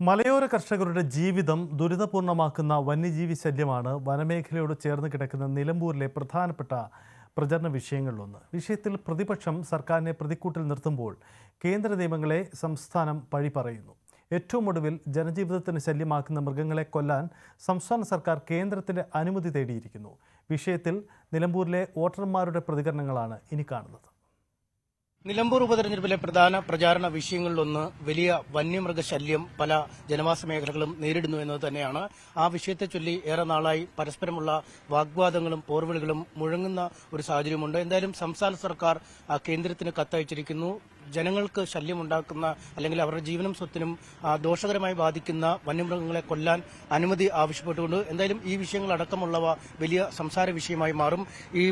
മലയോര കർഷകരുടെ ജീവിതം ദുരിതപൂർണമാക്കുന്ന വന്യജീവി ശല്യമാണ് വനമേഖലയോട് ചേർന്ന് കിടക്കുന്ന നിലമ്പൂരിലെ പ്രധാനപ്പെട്ട പ്രചരണ വിഷയങ്ങളിലൊന്ന്. വിഷയത്തിൽ പ്രതിപക്ഷം സർക്കാരിനെ പ്രതിക്കൂട്ടിൽ നിർത്തുമ്പോൾ കേന്ദ്ര നിയമങ്ങളെ സംസ്ഥാനം പഴി പറയുന്നു. ഏറ്റവും ഒടുവിൽ ജനജീവിതത്തിന് ശല്യമാക്കുന്ന മൃഗങ്ങളെ കൊല്ലാൻ സംസ്ഥാന സർക്കാർ കേന്ദ്രത്തിന്റെ അനുമതി തേടിയിരിക്കുന്നു. വിഷയത്തിൽ നിലമ്പൂരിലെ വോട്ടർമാരുടെ പ്രതികരണങ്ങളാണ് ഇനി കാണുന്നത്. നിലമ്പൂർ ഉപതെരഞ്ഞെടുപ്പിലെ പ്രധാന പ്രചാരണ വിഷയങ്ങളിലൊന്ന് വലിയ വന്യമൃഗശല്യം പല ജനവാസ മേഖലകളും നേരിടുന്നു എന്നത് തന്നെയാണ്. ആ വിഷയത്തെ ചൊല്ലി ഏറെ നാളായി പരസ്പരമുള്ള വാഗ്വാദങ്ങളും പോർവിളികളും മുഴങ്ങുന്ന ഒരു സാഹചര്യമുണ്ട്. എന്തായാലും സംസ്ഥാന സർക്കാർ കേന്ദ്രത്തിന് കത്തയച്ചിരിക്കുന്നു. ജനങ്ങൾക്ക് ശല്യമുണ്ടാക്കുന്ന അല്ലെങ്കിൽ അവരുടെ ജീവനും സ്വത്തിനും ദോഷകരമായി ബാധിക്കുന്ന വന്യമൃഗങ്ങളെ കൊല്ലാൻ അനുമതി ആവശ്യപ്പെട്ടുകൊണ്ട് എന്തായാലും ഈ വിഷയങ്ങളടക്കമുള്ളവ വലിയ സംസാര വിഷയമായി മാറും. ഈ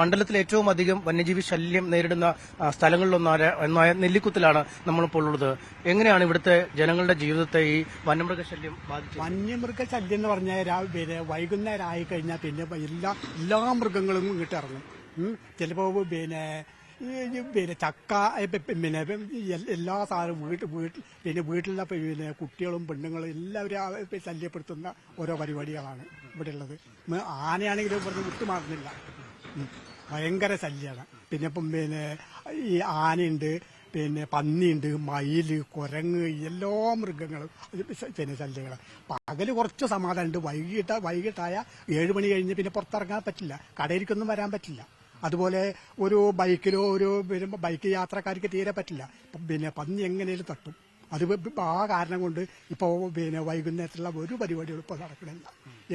മണ്ഡലത്തിൽ ഏറ്റവും അധികം വന്യജീവി ശല്യം നേരിടുന്ന സ്ഥലങ്ങളിലൊന്നായ നെല്ലിക്കുത്തിലാണ് നമ്മളിപ്പോൾ ഉള്ളത്. എങ്ങനെയാണ് ഇവിടുത്തെ ജനങ്ങളുടെ ജീവിതത്തെ ഈ വന്യമൃഗ ശല്യം ബാധിച്ചത്? വന്യമൃഗ ശല്യം എന്ന് പറഞ്ഞാൽ പിന്നെ വൈകുന്നേരം പിന്നെ എല്ലാ എല്ലാ മൃഗങ്ങളും ഇങ്ങോട്ട് ഇറങ്ങും. ചിലപ്പോൾ ചിലപ്പോ പിന്നെ പിന്നെ ചക്ക പിന്നെ എല്ലാ സാധനവും വീട്ടിൽ വീട്ടിൽ പിന്നെ വീട്ടിലെ പിന്നെ കുട്ടികളും പെണ്ണുങ്ങളും എല്ലാവരും ശല്യപ്പെടുത്തുന്ന ഓരോ പരിപാടികളാണ് ഇവിടെ ഉള്ളത്. ആനയാണെങ്കിലും ഇവിടുന്ന് വിട്ടുമാറുന്നില്ല. ഭയങ്കര ശല്യമാണ് പിന്നെ ഇപ്പം പിന്നെ ഈ ആനയുണ്ട് പിന്നെ പന്നിയുണ്ട് മയിൽ കുരങ്ങ് എല്ലാ മൃഗങ്ങളും പിന്നെ ശല്യങ്ങൾ പകൽ കുറച്ച് സമാധാനമുണ്ട്. വൈകിട്ട് വൈകിട്ടായ ഏഴ് മണി കഴിഞ്ഞ് പിന്നെ പുറത്തിറങ്ങാൻ പറ്റില്ല. കടയിലേക്കൊന്നും വരാൻ പറ്റില്ല. അതുപോലെ ഒരു ബൈക്കിലോ ഒരു പിന്നെ ബൈക്ക് യാത്രക്കാർക്ക് തീരെ പറ്റില്ല. ഇപ്പം പിന്നെ പന്നി എങ്ങനെയും തട്ടും. അത് ആ കാരണം കൊണ്ട് ഇപ്പോൾ പിന്നെ വൈകുന്നേരത്തുള്ള ഒരു പരിപാടികളും ഇപ്പോൾ നടക്കണില്ല.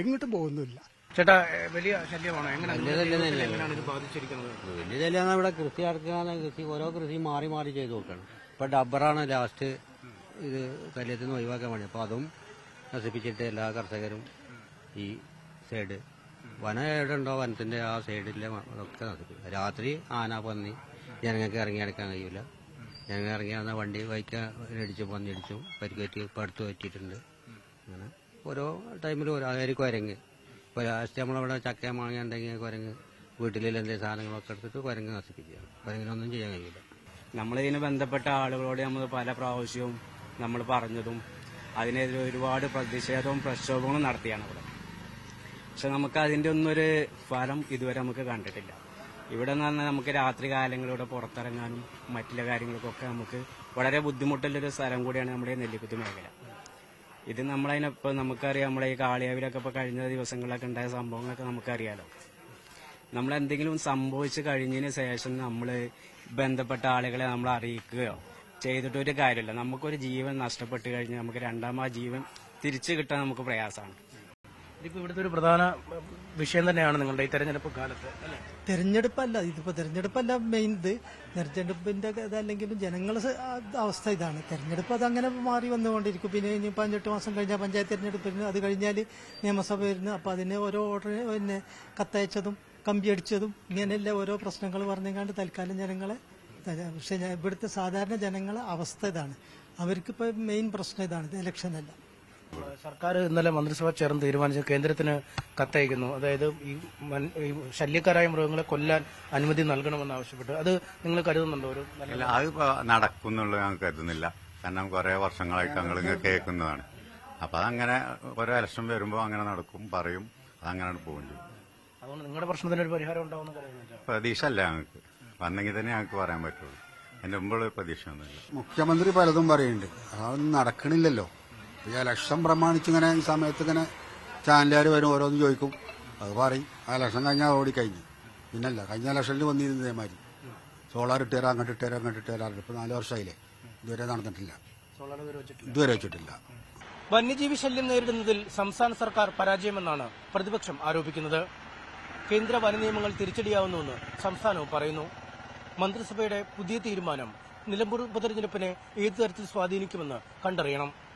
എങ്ങോട്ടും പോകുന്നില്ല. ചേട്ടാ വലിയ ശല്യമാണോ? വലിയ ഇവിടെ കൃഷി ഇറക്കുകയാണ് കൃഷി ഓരോ കൃഷി മാറി മാറി ചെയ്തു നോക്കണം ഇപ്പൊ ഡബറാണ് ലാസ്റ്റ് ഇത് ശല്യത്തിൽ നിന്ന് ഒഴിവാക്കാൻ വേണ്ടി. അപ്പൊ അതും നശിപ്പിച്ചിട്ട് എല്ലാ കർഷകരും ഈ സൈഡ് വനം ഏടുണ്ടോ വനത്തിന്റെ ആ സൈഡിലെ ഒക്കെ നശിപ്പിക്കും രാത്രി ആന പന്നി ജനങ്ങൾക്ക് ഇറങ്ങി അടക്കാൻ കഴിയൂല. ഞങ്ങൾ ഇറങ്ങി വന്ന വണ്ടി വൈക്ക ഇടിച്ചു പന്നി ഇടിച്ചു പരിക്കേറ്റി പടുത്തു പറ്റിയിട്ടുണ്ട്. അങ്ങനെ ഓരോ ടൈമിലും ഓരോ അതായത് കുരങ്ങ്. ഇപ്പൊ ലാസ്റ്റ് നമ്മളവിടെ ചക്ക മാങ്ങ ഉണ്ടെങ്കിൽ കുരങ്ങ്. വീട്ടിലുള്ള എന്തെങ്കിലും സാധനങ്ങളൊക്കെ എടുത്തിട്ട് കുരങ്ങ് നശിപ്പിക്കുക കുരങ്ങിനൊന്നും ചെയ്യാൻ കഴിയില്ല നമ്മളിതിന് ബന്ധപ്പെട്ട ആളുകളോട് നമ്മൾ പല പ്രാവശ്യവും നമ്മൾ പറഞ്ഞതും അതിനെതിരെ ഒരുപാട് പ്രതിഷേധവും പ്രക്ഷോഭങ്ങളും നടത്തിയാണ് ഇവിടെ. പക്ഷെ നമുക്ക് അതിന്റെ ഒന്നും ഒരു ഫലം ഇതുവരെ നമുക്ക് കണ്ടിട്ടില്ല. ഇവിടെ എന്ന് പറഞ്ഞാൽ നമുക്ക് രാത്രി കാലങ്ങളിലൂടെ പുറത്തിറങ്ങാനും മറ്റുള്ള കാര്യങ്ങൾക്കൊക്കെ നമുക്ക് വളരെ ബുദ്ധിമുട്ടുള്ളൊരു സ്ഥലം കൂടിയാണ് നമ്മുടെ നെല്ലിക്കുത്ത് മേഖല. ഇത് നമ്മളതിനൊപ്പം നമുക്കറിയാം നമ്മളെ ഈ കാളിയാവിലൊക്കെ ഇപ്പോൾ കഴിഞ്ഞ ദിവസങ്ങളിലൊക്കെ ഉണ്ടായ സംഭവങ്ങളൊക്കെ നമുക്കറിയാലോ. നമ്മൾ എന്തെങ്കിലും സംഭവിച്ചു കഴിഞ്ഞതിന് ശേഷം നമ്മൾ ബന്ധപ്പെട്ട ആളുകളെ നമ്മൾ അറിയിക്കുകയോ ചെയ്തിട്ടൊരു കാര്യമില്ല. നമുക്കൊരു ജീവൻ നഷ്ടപ്പെട്ട് കഴിഞ്ഞാൽ നമുക്ക് രണ്ടാം ജീവൻ തിരിച്ചു കിട്ടാൻ നമുക്ക് പ്രയാസമാണ്. ഇതിപ്പോ ഇവിടുത്തെ ഒരു പ്രധാന വിഷയം തന്നെയാണ് നിങ്ങളുടെ ഈ തെരഞ്ഞെടുപ്പ് കാലത്ത് തെരഞ്ഞെടുപ്പല്ല ഇതിപ്പോ തെരഞ്ഞെടുപ്പല്ല മെയിൻ ഇത്. തെരഞ്ഞെടുപ്പിന്റെ ഇതല്ലെങ്കിലും ജനങ്ങളെ അവസ്ഥ ഇതാണ്. തെരഞ്ഞെടുപ്പ് അതങ്ങനെ മാറി വന്നുകൊണ്ടിരിക്കും. പിന്നെ ഇനി പതിനെട്ട് മാസം കഴിഞ്ഞാൽ പഞ്ചായത്ത് തെരഞ്ഞെടുപ്പ് അത് കഴിഞ്ഞാൽ നിയമസഭ വരുന്നു അപ്പൊ അതിന് ഓരോ ഓർഡർ പിന്നെ കത്തയച്ചതും കമ്പി അടിച്ചതും ഇങ്ങനെയല്ല ഓരോ പ്രശ്നങ്ങൾ പറഞ്ഞുകൊണ്ട് തൽക്കാലം ജനങ്ങളെ പക്ഷെ ഇവിടുത്തെ സാധാരണ ജനങ്ങളെ അവസ്ഥ ഇതാണ്. അവർക്കിപ്പോ മെയിൻ പ്രശ്നം ഇതാണ്. ഇത് ഇലക്ഷനല്ല സർക്കാർ ഇന്നലെ മന്ത്രിസഭ ചേർന്ന് തീരുമാനിച്ച കേന്ദ്രത്തിന് കത്തയക്കുന്നു. അതായത് ഈ ശല്യക്കാരായ മൃഗങ്ങളെ കൊല്ലാൻ അനുമതി നൽകണമെന്ന് ആവശ്യപ്പെട്ട്. അത് നിങ്ങൾ കരുതുന്നുണ്ടോ? ഒരു അത് അല്ല ഞാൻ നടക്കും എന്നുള്ളത് ഞങ്ങൾ കരുതുന്നില്ല. കാരണം കുറെ വർഷങ്ങളായിട്ട് ഞങ്ങൾ ഇങ്ങനെ കേൾക്കുന്നതാണ്. അപ്പൊ അതങ്ങനെ ഒരു ഇലക്ഷൻ വരുമ്പോൾ അങ്ങനെ നടക്കും പറയും അതങ്ങനെ പോകുന്നത് അതുകൊണ്ട് നിങ്ങളുടെ പ്രശ്നത്തിന് ഒരു പരിഹാരം ഉണ്ടാവുന്ന പ്രതീക്ഷ അല്ല ഞങ്ങൾക്ക്. വന്നെങ്കിൽ തന്നെ ഞങ്ങൾക്ക് പറയാൻ പറ്റുള്ളൂ. എന്റെ മുമ്പുള്ള പ്രതീക്ഷ ഒന്നുമില്ല മുഖ്യമന്ത്രി പലതും പറയുന്നുണ്ട്. അതൊന്നും നടക്കണില്ലല്ലോ. ഈ ലക്ഷം പ്രമാണിച്ച് ഇങ്ങനെ ഈ സമയത്ത് ഇങ്ങനെ ചാനലുകാർ വരും ഓരോന്ന് ചോദിക്കും. അത് പറയും. ആ ലക്ഷം കഴിഞ്ഞാൽ ഓടി കഴിഞ്ഞു. പിന്നല്ല കഴിഞ്ഞ ലക്ഷത്തിൽ വന്നിരുന്നു ഇതേമാതിരി. സോളാർ ഇട്ടുതരാം അങ്ങോട്ട് ഇട്ടുതരാം അങ്ങോട്ട് ഇട്ടുതരാം ഇപ്പം നാല് വർഷമായില്ലേ. ഇതുവരെ നടന്നിട്ടില്ല. സോളാർ ഇതുവരെ വെച്ചിട്ടില്ല. ഇതുവരെ വെച്ചിട്ടില്ല. വന്യജീവി ശല്യം നേരിടുന്നതിൽ സംസ്ഥാന സർക്കാർ പരാജയമെന്നാണ് പ്രതിപക്ഷം ആരോപിക്കുന്നത്. കേന്ദ്ര വന നിയമങ്ങൾ തിരിച്ചടിയാവുന്നുവെന്ന് സംസ്ഥാനവും പറയുന്നു. മന്ത്രിസഭയുടെ പുതിയ തീരുമാനം നിലമ്പൂർ ഉപതെരഞ്ഞെടുപ്പിനെ ഏതു തരത്തിൽ സ്വാധീനിക്കുമെന്ന് കണ്ടറിയണം.